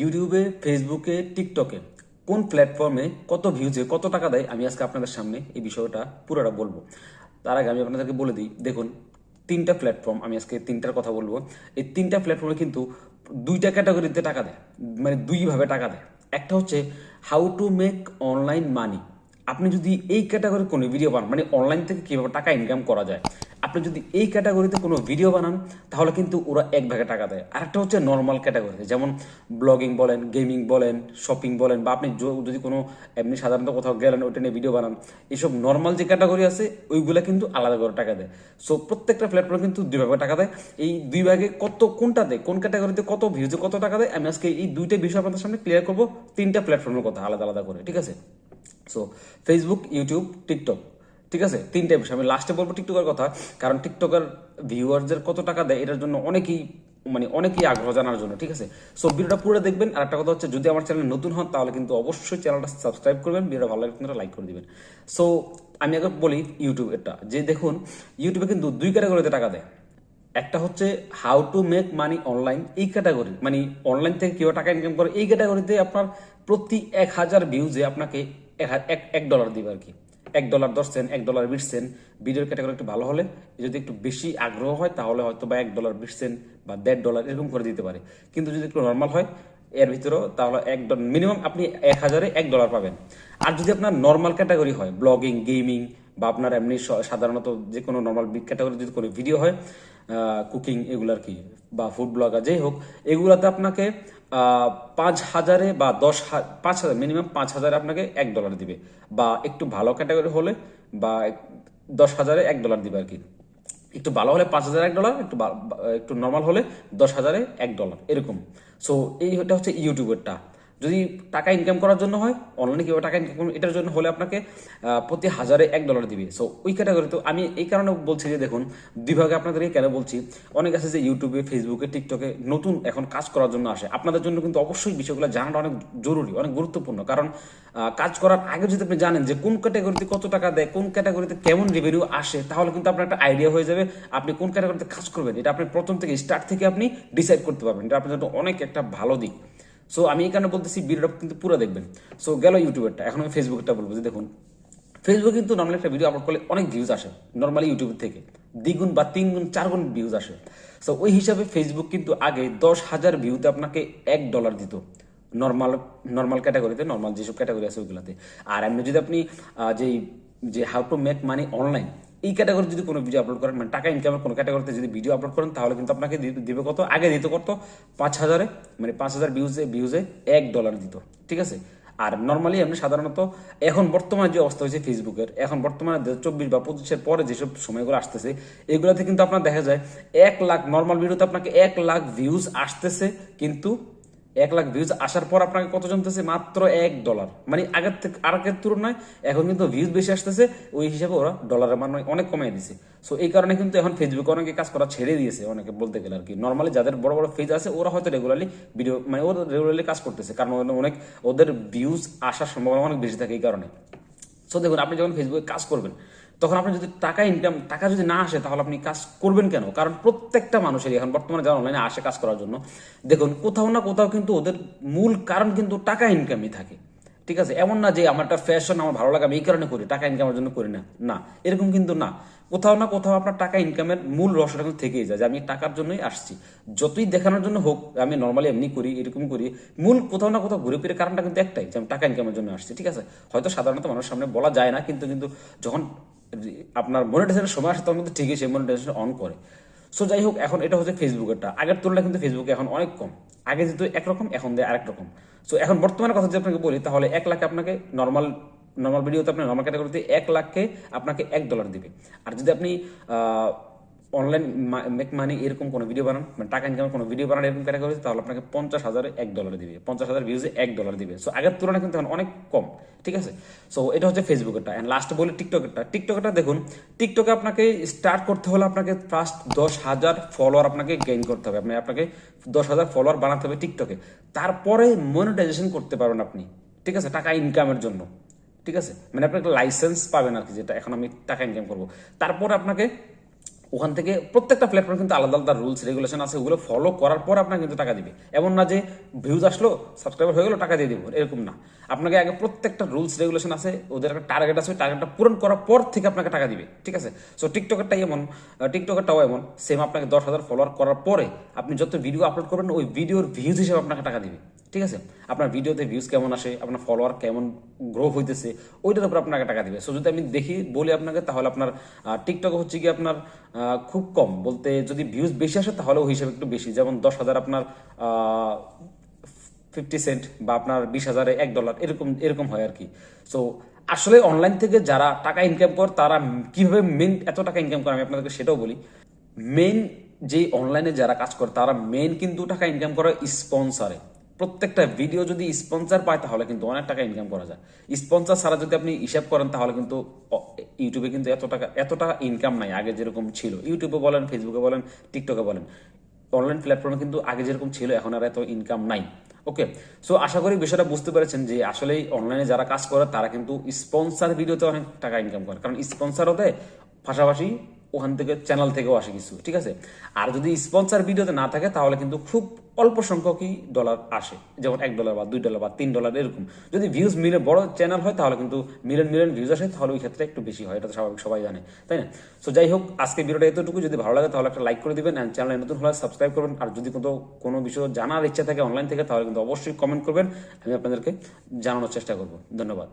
ইউটিউবে, ফেসবুকে, টিকটকে কোন প্ল্যাটফর্মে কত ভিউজে কত টাকা দেয় আমি আজকে আপনাদের সামনে এই বিষয়টা পুরোটা বলব। তার আগে আমি আপনাদেরকে বলে দিই, দেখুন, তিনটা প্ল্যাটফর্ম আমি আজকে তিনটার কথা বলব। এই তিনটা প্ল্যাটফর্মে কিন্তু দুইটা ক্যাটাগরিতে টাকা দেয় মানে দুইভাবে টাকা দেয়। একটা হচ্ছে how to make online money আপনি যদি এই ক্যাটাগরির কোনো ভিডিও পান মানে অনলাইন থেকে কীভাবে টাকা ইনকাম করা যায় আপনি যদি এই ক্যাটাগরিতে কোনো ভিডিও বানান, তাহলে কিন্তু ওরা এক ভাগে টাকা দেয়। আরেকটা হচ্ছে নর্মাল ক্যাটাগরিতে যেমন ব্লগিং বলেন গেমিং বলেন শপিং বলেন, বা আপনি যদি কোনো এমনি সাধারণত কোথাও গেলেন, ওইটা নিয়ে ভিডিও বানান, এইসব নর্মাল যে ক্যাটাগরি আছে, ওইগুলা কিন্তু আলাদা করে টাকা দেয়। সো প্রত্যেকটা প্ল্যাটফর্মে কিন্তু দুই ভাগে টাকা দেয়। এই দুই ভাগে কত কোনটা দেয়, কোন ক্যাটাগরিতে কত ভিউজে কত টাকা দেয়, আমি আজকে এই দুইটা বিষয় আপনাদের সামনে ক্লিয়ার করব। তিনটা প্ল্যাটফর্মের কথা আলাদা আলাদা করে, ঠিক আছে? সো ফেসবুক ইউটিউব টিকটক ঠিক আছে? তিনটে বিষয়। আমি লাস্টে বলব টিকটকের কথা, কারণ টিকটকের ভিউয়ারদের কত টাকা দেয়, এটার জন্য অনেকেই মানে অনেকেই আগ্রহ জানার জন্য, ঠিক আছে? সো ভিডিওটা পুরো দেখবেন। আর একটা কথা হচ্ছে, যদি আমার চ্যানেল নতুন হন, তাহলে কিন্তু অবশ্যই চ্যানেলটা সাবস্ক্রাইব করবেন, ভিডিওটা ভালো লাগলে লাইক করে দিবেন। সো আমি আগে বলি ইউটিউব এটা যে দেখুন ইউটিউবে কিন্তু দুই ক্যাটাগরিতে টাকা দেয়। একটা হচ্ছে how to make money online এই ক্যাটাগরি মানে অনলাইন থেকে কেউ টাকা ইনকাম করে, এই ক্যাটাগরিতে আপনার প্রতি এক হাজার ভিউজে আপনাকে এক ডলার দিবে আর কি। এক ডলার দশ সেন্ট এক ডলার বিশ সেন্ট ভিডিওর ক্যাটাগরি একটু ভালো হলে, যদি একটু বেশি আগ্রহ হয়, তাহলে হয়তো বা এক ডলার বিশ সেন্ট বা দেড় ডলার এরকম করে দিতে পারে। কিন্তু যদি একটু নর্মাল হয়, এর ভিতরেও তাহলে এক মিনিমাম আপনি এক হাজারে এক ডলার পাবেন। আর যদি আপনার নর্মাল ক্যাটাগরি হয় ব্লগিং গেমিং বা আপনার এমনি সাধারণত যে কোনো নর্মাল বিগ ক্যাটাগরি যদি কোনো ভিডিও হয় কুকিং এগুলো আর কি বা ফুড ব্লগার যেই হোক, এগুলাতে আপনাকে পাঁচ হাজারে বা দশ পাঁচ হাজার মিনিমাম পাঁচ হাজারে আপনাকে এক ডলার দিবে বা একটু ভালো ক্যাটাগরি হলে বা দশ হাজারে এক ডলার দিবে আর কি। একটু ভালো হলে পাঁচ হাজার এক ডলার একটু একটু নর্মাল হলে দশ হাজারে এক ডলার এরকম। সো এইটা হচ্ছে ইউটিউবেরটা যদি টাকা ইনকাম করার জন্য হয় অনলাইনে কীভাবে টাকা ইনকাম করবেন এটার জন্য হলে আপনাকে প্রতি হাজারে এক ডলার দিবে। সো ওই ক্যাটাগরি তো আমি এই কারণে বলছি যে দেখুন দুই ভাগে আপনাদেরকে কেন বলছি, অনেক আছে যে ইউটিউবে ফেসবুকে টিকটকে নতুন এখন কাজ করার জন্য আসে। আপনাদের জন্য কিন্তু অবশ্যই বিষয়গুলো জানাটা অনেক জরুরি, অনেক গুরুত্বপূর্ণ। কারণ কাজ করার আগে যদি আপনি জানেন যে কোন ক্যাটাগরিতে কত টাকা দেয়, কোন ক্যাটাগরিতে কেমন রেভিনিউ আসে, তাহলে কিন্তু আপনার একটা আইডিয়া হয়ে যাবে আপনি কোন ক্যাটাগরিতে কাজ করবেন। এটা আপনি প্রথম থেকে স্টার্ট থেকে আপনি ডিসাইড করতে পারবেন। এটা আপনার জন্য অনেক একটা ভালো দিক। সো আমি কারণে বলতেছি ভিডিওটা কিন্তু পুরো দেখবেন। সো গেল ইউটিউবেরটা। এখন আমি ফেসবুকটা বলব যে দেখুন ফেসবুক কিন্তু নর্মালি একটা ভিডিও আপলোড করলে অনেক ভিউজ আসে নর্মালি ইউটিউব থেকে। দ্বিগুণ বা তিন গুণ চার গুণ ভিউজ আসে। সো ওই হিসাবে ফেসবুক কিন্তু আগে দশ হাজার ভিউতে আপনাকে এক ডলার দিত। নর্মাল নর্মাল ক্যাটাগরিতে নর্মাল যেসব ক্যাটাগরি আছে ওইগুলোতে। আর এমনি যদি আপনি যেই, যে how to make money online এই ক্যাটাগরি যদি কোনো ভিডিও আপলোড করেন মানে টাকা ইনকামের কোনো ক্যাটাগরিতে যদি ভিডিও আপলোড করেন, তাহলে কিন্তু আপনাকে দিবে কত? আগে দিতে করতো পাঁচ হাজারে মানে পাঁচ হাজার ভিউজে ভিউজে এক ডলার দিত, ঠিক আছে? আর নর্মালি আপনি সাধারণত এখন বর্তমানে যে অবস্থা হয়েছে ফেসবুকের এখন বর্তমানে দু চব্বিশ বা পঁচিশের পরে যেসব সময়গুলো আসতেছে, এগুলোতে কিন্তু আপনার দেখা যায় এক লাখ নর্মাল ভিডিওতে আপনাকে এক লাখ ভিউজ আসতেছে, কিন্তু এক লাখ ভিউজ আসার পর আপনাকে কত জমতেছে? মাত্র এক ডলার মানে আগের থেকে, আগের তুলনায় এখন কিন্তু ভিউজ বেশি আসতেছে, ওই হিসাবে ওরা ডলারের মান অনেক কমিয়ে দিছে। সো এই কারণে কিন্তু এখন ফেসবুকে অনেকে কাজ করা ছেড়ে দিয়েছে, অনেকে বলতে গেলে আর কি নর্মালি যাদের বড় বড় ফেজ আছে, ওরা হয়তো রেগুলারলি ভিডিও মানে ওরা রেগুলারলি কাজ করতেছে, কারণ অনেক, ওদের ভিউজ আসার সম্ভাবনা অনেক বেশি থাকে এই কারণে। সো দেখুন, আপনি যখন ফেসবুকে কাজ করবেন তখন আপনি যদি টাকা ইনকাম টাকা যদি না আসে, তাহলে আপনি কাজ করবেন কেন? কারণ প্রত্যেকটা মানুষের এখন বর্তমানে যারা অনলাইনে আসে কাজ করার জন্য, দেখুন, কোথাও না কোথাও কিন্তু ওদের মূল কারণ কিন্তু টাকা ইনকামই থাকে। ঠিক আছে? এমন না যে আমার একটা ফ্যাশন আমার ভালো লাগে, আমি এই কারণে করি, টাকা ইনকামের জন্য করি না। না, এরকম কিন্তু না। কোথাও না কোথাও আপনার টাকা ইনকামের মূল রহস্যটা কিন্তু থেকেই যায় যে আমি টাকার জন্যই আসছি। যতই দেখানোর জন্য হোক, আমি নর্মালি এমনি করি, এরকম করি, মূল কোথাও না কোথাও ঘুরে ফিরে কারণটা কিন্তু একটাই যে আমি টাকা ইনকামের জন্য আসছি। ঠিক আছে? হয়তো সাধারণত মানুষের সামনে বলা যায় না, কিন্তু কিন্তু যখন আপনার মনিটাইজেশনের সময় আসে, তখন কিন্তু ঠিকই সেই মনিটাইজেশন অন করে। সো যাই হোক, এখন এটা হচ্ছে ফেসবুকেরটা আগের তুলনায় কিন্তু ফেসবুকে এখন অনেক কম। আগে যেহেতু একরকম, এখন দেয় আরেক রকম সো এখন বর্তমানে কথা যদি আপনাকে বলি, তাহলে এক লাখে আপনাকে নর্মাল নর্মাল ভিডিওতে আপনি নর্মাল ক্যাটাগরিতে এক লাখকে আপনাকে এক ডলার দিবে। আর যদি আপনি অনলাইন মেক মানি এরকম কোনো ভিডিও বানান মানে টাকা ইনকামের কোনো ভিডিও বানান এরকম ক্যাটাগরিতে তাহলে আপনাকে পঞ্চাশ হাজারে এক ডলার দিবে। পঞ্চাশ হাজার ভিউজে এক ডলার দিবে। সো আগের তুলনায় কিন্তু এখন অনেক কম, ঠিক আছে? সো এটা হচ্ছে ফেসবুকেরটা অ্যান্ড লাস্ট বলি টিকটকেরটা টিকটকেরটা দেখুন টিকটকে আপনাকে স্টার্ট করতে হলে আপনাকে ফার্স্ট দশ হাজার ফলোয়ার আপনাকে গেইন করতে হবে। আপনি আপনাকে দশ হাজার ফলোয়ার বানাতে হবে টিকটকে তারপরে মনিটাইজেশন করতে পারবেন আপনি, ঠিক আছে? টাকা ইনকামের জন্য, ঠিক আছে? মানে আপনি একটা লাইসেন্স পাবেন আর কি, যেটা এখন আমি টাকা ইনকাম করব। তারপর আপনাকে ওখান থেকে প্রত্যেকটা প্ল্যাটফর্ম কিন্তু আলাদা আলাদা রুলস রেগুলেশন আছে, ওগুলো ফলো করার পর আপনার কিন্তু টাকা দিবে। এমন না যে ভিউজ আসলো সাবস্ক্রাইবার হয়ে গেলো, টাকা দিয়ে দিব, এরকম না। আপনাকে আগে প্রত্যেকটা রুলস রেগুলেশন আছে, ওদের একটা টার্গেট আছে, ওই টার্গেটটা পূরণ করার পর থেকে আপনাকে টাকা দিবে, ঠিক আছে? সো টিকটকেরটাই এমন টিকটকেরটাও এমন সেম আপনাকে দশ হাজার ফলোয়ার করার পরে আপনি যত ভিডিও আপলোড করবেন, ওই ভিডিওর ভিউজ হিসেবে আপনাকে টাকা দিবে। ঠিক আছে? আপনার ভিডিওতে ভিউজ কেমন আসে? আপনার ফলোয়ার কেমন গ্রো হইতেছে? ওইটার উপর আপনাকে টাকা দিবে। সো যদি আমি দেখি, বলি আপনাকে, তাহলে আপনার টিকটক হচ্ছে কি আপনার খুব কম। বলতে যদি ভিউজ বেশি আসে তাহলে ওই হিসেবে একটু বেশি। যেমন দশ হাজার আপনার ফিফটি সেন্ট বা আপনার বিশ হাজারে এক ডলার এরকম এরকম হয় আর কি সো আসলে অনলাইন থেকে যারা টাকা ইনকাম করে, তারা কীভাবে মেন এত টাকা ইনকাম করে, আমি আপনাদেরকে সেটাও বলি। মেন যে অনলাইনে যারা কাজ করে, তারা মেন কিন্তু টাকা ইনকাম করে স্পন্সারে প্রত্যেকটা ভিডিও যদি স্পন্সার পায়, তাহলে কিন্তু অনেক টাকা ইনকাম করা যায়। স্পন্সার ছাড়া যদি আপনি হিসাব করেন, তাহলে কিন্তু ইউটিউবে কিন্তু এত টাকা এত টাকা ইনকাম নাই, আগে যেরকম ছিল। ইউটিউবে বলেন ফেসবুকে বলেন টিকটকে বলেন অনলাইন প্ল্যাটফর্মে কিন্তু আগে যেরকম ছিল, এখন আর এত ইনকাম নাই। ওকে সো আশা করি বিষয়টা বুঝতে পেরেছেন যে, আসলে অনলাইনে যারা কাজ করে, তারা কিন্তু স্পন্সার ভিডিওতে অনেক টাকা ইনকাম করে। কারণ স্পন্সার হতে পাশাপাশি ওখান থেকে চ্যানেল থেকেও আসে কিছু, ঠিক আছে? আর যদি স্পন্সার ভিডিওতে না থাকে, তাহলে কিন্তু খুব অল্প সংখ্যকই ডলার আসে। যেমন এক ডলার বা দুই ডলার বা তিন ডলার এরকম। যদি ভিউজ মিলে বড় চ্যানেল হয়, তাহলে কিন্তু মিলিয়ন মিলিয়ন ভিউজ আসে, তাহলে ওই ক্ষেত্রে একটু বেশি হয়, এটা তো স্বাভাবিক, সবাই জানে, তাই না? সো যাই হোক, আজকে ভিডিওটা এতটুকু। যদি ভালো লাগে, তাহলে একটা লাইক করে দিবেন অ্যান্ড চ্যানেলে নতুন হলে সাবস্ক্রাইব করবেন। আর যদি কোনো কোনো বিষয় জানার ইচ্ছা থাকে অনলাইন থেকে, তাহলে কিন্তু অবশ্যই কমেন্ট করবেন, আমি আপনাদেরকে জানানোর চেষ্টা করব। ধন্যবাদ।